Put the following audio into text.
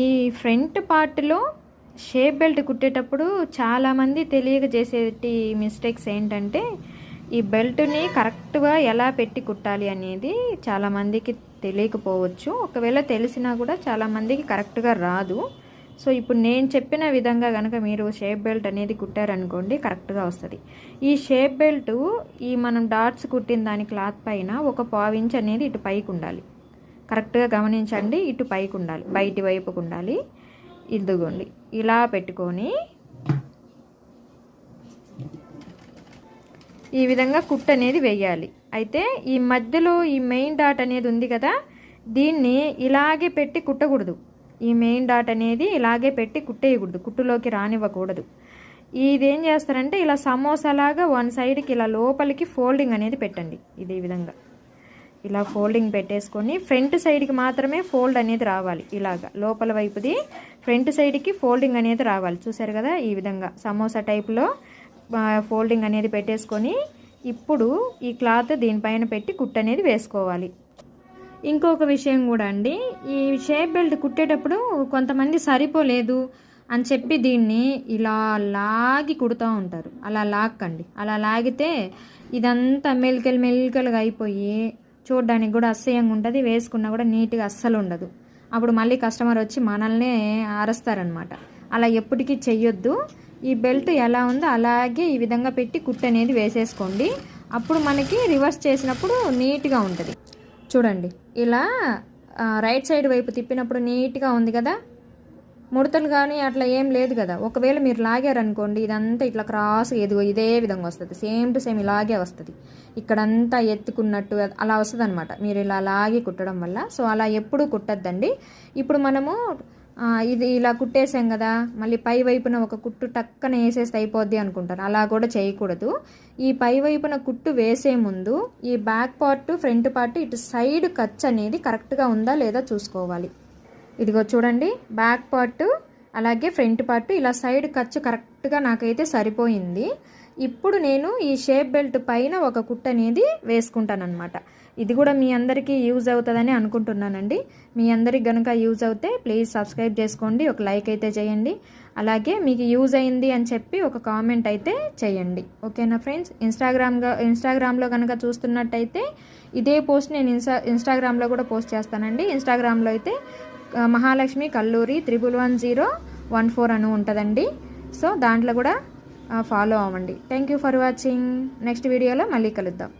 ఈ ఫ్రంట్ పార్ట్లో shape belt కుట్టేటప్పుడు చాలామంది తెలియక చేసేటి మిస్టేక్స్ ఏంటంటే ఈ బెల్ట్ని కరెక్ట్గా ఎలా పెట్టి కుట్టాలి అనేది చాలామందికి తెలియకపోవచ్చు. ఒకవేళ తెలిసినా కూడా చాలామందికి కరెక్ట్గా రాదు. సో ఇప్పుడు నేను చెప్పిన విధంగా కనుక మీరు షేప్ బెల్ట్ అనేది కుట్టారనుకోండి కరెక్ట్గా వస్తుంది. ఈ షేప్ బెల్ట్ ఈ మనం డాట్స్ కుట్టిన దాని క్లాత్ పైన ఒక పావించ్ అనేది ఇటు పైకి ఉండాలి కరెక్ట్గా గమనించండి. ఇటు పైకి ఉండాలి బయటి వైపుకు ఉండాలి ఇదిగోండి. ఇలా పెట్టుకొని ఈ విధంగా కుట్ అనేది వేయాలి. అయితే ఈ మధ్యలో ఈ మెయిన్ డాట్ అనేది ఉంది కదా దీన్ని ఇలాగే పెట్టి కుట్టకూడదు. ఈ మెయిన్ డాట్ అనేది ఇలాగే పెట్టి కుట్టేయకూడదు. కుట్టులోకి రానివ్వకూడదు. ఇదేం చేస్తారంటే ఇలా సమోసాలాగా వన్ సైడ్కి ఇలా లోపలికి ఫోల్డింగ్ అనేది పెట్టండి. ఇది ఈ విధంగా. ఇలా ఫోల్డింగ్ పెట్టేసుకొని ఫ్రంట్ సైడ్కి మాత్రమే ఫోల్డ్ అనేది రావాలి. ఇలాగా లోపల వైపుది ఫ్రంట్ సైడ్కి ఫోల్డింగ్ అనేది రావాలి. చూసారు కదా ఈ విధంగా సమోసా టైప్లో ఫోల్డింగ్ అనేది పెట్టేసుకొని ఇప్పుడు ఈ క్లాత్ దీనిపైన పెట్టి కుట్ అనేది వేసుకోవాలి. ఇంకొక విషయం కూడా అండి ఈ షేప్ బెల్ట్ కుట్టేటప్పుడు కొంతమంది సరిపోలేదు అని చెప్పి దీన్ని ఇలా లాగి కుడుతూ ఉంటారు. అలా లాక్కండి. అలా లాగితే ఇదంతా మెలికలు మెలికలుగా అయిపోయి చూడడానికి కూడా అసహ్యంగా ఉంటుంది వేసుకున్నా కూడా నీట్గా అస్సలు ఉండదు. అప్పుడు మళ్ళీ కస్టమర్ వచ్చి మనల్నే అరస్తారనమాట. అలా ఎప్పటికీ చెయ్యొద్దు. ఈ బెల్ట్ ఎలా ఉందో అలాగే ఈ విధంగా పెట్టి కుట్ అనేది వేసేసుకోండి. అప్పుడు మనకి రివర్స్ చేసినప్పుడు నీట్గా ఉంటుంది. చూడండి ఇలా రైట్ సైడ్ వైపు తిప్పినప్పుడు నీట్గా ఉంది కదా? ముడతలు కానీ అట్లా ఏం లేదు కదా. ఒకవేళ మీరు లాగారనుకోండి ఇదంతా ఇట్లా క్రాస్ ఎదుగు ఇదే విధంగా వస్తుంది. సేమ్ టు సేమ్ ఇలాగే వస్తుంది. ఇక్కడంతా ఎత్తుకున్నట్టు అలా వస్తుంది అనమాట మీరు ఇలా లాగి కుట్టడం వల్ల. సో అలా ఎప్పుడు కుట్టద్దండి. ఇప్పుడు మనము ఇది ఇలా కుట్టేసాం కదా. మళ్ళీ పై వైపున ఒక కుట్టు టక్కన వేసేస్తే అయిపోద్ది అనుకుంటారు. అలా కూడా చేయకూడదు. ఈ పై వైపున కుట్టు వేసే ముందు ఈ బ్యాక్ పార్ట్ ఫ్రంట్ పార్ట్ ఇటు సైడ్ ఖర్చు అనేది కరెక్ట్గా ఉందా లేదా చూసుకోవాలి. ఇదిగో చూడండి బ్యాక్ పార్ట్ అలాగే ఫ్రంట్ పార్ట్ ఇలా సైడ్ ఖర్చు కరెక్ట్గా నాకైతే సరిపోయింది. ఇప్పుడు నేను ఈ షేప్ బెల్ట్ పైన ఒక కుట్ అనేది వేసుకుంటానమాట ఇది కూడా మీ అందరికీ యూజ్ అవుతుందని అనుకుంటున్నానండి. మీ అందరికి కనుక యూజ్ అవుతే ప్లీజ్ సబ్స్క్రైబ్ చేసుకోండి ఒక లైక్ అయితే చేయండి. అలాగే మీకు యూజ్ అయింది అని చెప్పి ఒక కామెంట్ అయితే చేయండి. ఓకేనా ఫ్రెండ్స్? ఇన్స్టాగ్రామ్గా ఇన్స్టాగ్రామ్లో కనుక చూస్తున్నట్టయితే ఇదే పోస్ట్ నేను ఇన్స్టా ఇన్స్టాగ్రామ్లో కూడా పోస్ట్ చేస్తానండి. ఇన్స్టాగ్రామ్లో అయితే Mahalakshmi Kalluri triple one zero one four అని ఉంటుందండి. సో దాంట్లో కూడా ఫాలో అవ్వండి. Thank you for watching next వీడియోలో మళ్ళీ కలుద్దాం.